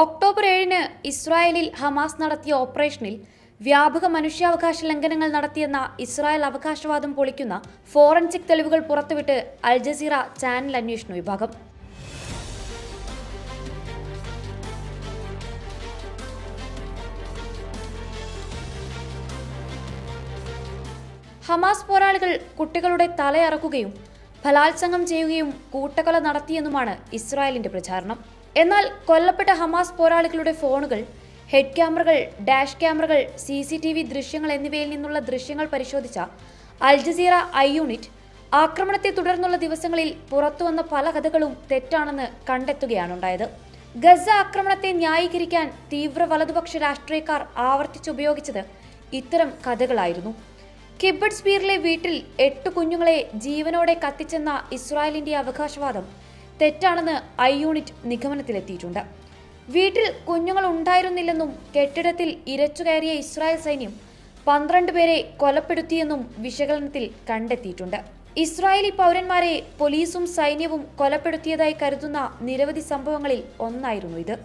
October ഏഴിന് ഇസ്രായേലിൽ Hamas നടത്തിയ ഓപ്പറേഷനിൽ വ്യാപക മനുഷ്യാവകാശ ലംഘനങ്ങൾ നടത്തിയെന്ന ഇസ്രായേൽ അവകാശവാദം പൊളിക്കുന്ന ഫോറൻസിക് തെളിവുകൾ പുറത്തുവിട്ട് അൽ ജസീറ ചാനൽ അന്വേഷണ വിഭാഗം. ഹമാസ് പോരാളികൾ കുട്ടികളുടെ തലയറക്കുകയും ബലാത്സംഗം ചെയ്യുകയും കൂട്ടക്കൊല നടത്തിയെന്നുമാണ് ഇസ്രായേലിന്റെ പ്രചാരണം. എന്നാൽ കൊല്ലപ്പെട്ട ഹമാസ് പോരാളികളുടെ ഫോണുകൾ ഹെഡ് ക്യാമറകൾ ഡാഷ് ക്യാമറകൾ സി സി ടി വി ദൃശ്യങ്ങൾ എന്നിവയിൽ നിന്നുള്ള ദൃശ്യങ്ങൾ പരിശോധിച്ച അൽ ജസീറ ഐ യൂണിറ്റ് ആക്രമണത്തെ തുടർന്നുള്ള ദിവസങ്ങളിൽ പുറത്തുവന്ന പല കഥകളും തെറ്റാണെന്ന് കണ്ടെത്തുകയാണുണ്ടായത്. ഗസ ആക്രമണത്തെ ന്യായീകരിക്കാൻ തീവ്ര വലതുപക്ഷ രാഷ്ട്രീയക്കാർ ആവർത്തിച്ചുപയോഗിച്ചത് ഇത്തരം കഥകളായിരുന്നു. കിബഡ് സ്പീറിലെ വീട്ടിൽ എട്ട് കുഞ്ഞുങ്ങളെ ജീവനോടെ കത്തിച്ചെന്ന ഇസ്രായേലിന്റെ അവകാശവാദം തെറ്റാണെന്ന് ഐ യൂണിറ്റ് നിഗമനത്തിലെത്തിയിട്ടുണ്ട്. വീട്ടിൽ കുഞ്ഞുങ്ങൾ ഉണ്ടായിരുന്നില്ലെന്നും കെട്ടിടത്തിൽ ഇരച്ചുകയറിയ ഇസ്രായേൽ സൈന്യം പന്ത്രണ്ട് പേരെ കൊലപ്പെടുത്തിയെന്നും വിശകലനത്തിൽ കണ്ടെത്തിയിട്ടുണ്ട്. ഇസ്രായേലി പൗരന്മാരെ പോലീസും സൈന്യവും കൊലപ്പെടുത്തിയതായി കരുതുന്ന നിരവധി സംഭവങ്ങളിൽ ഒന്നായിരുന്നു ഇത്.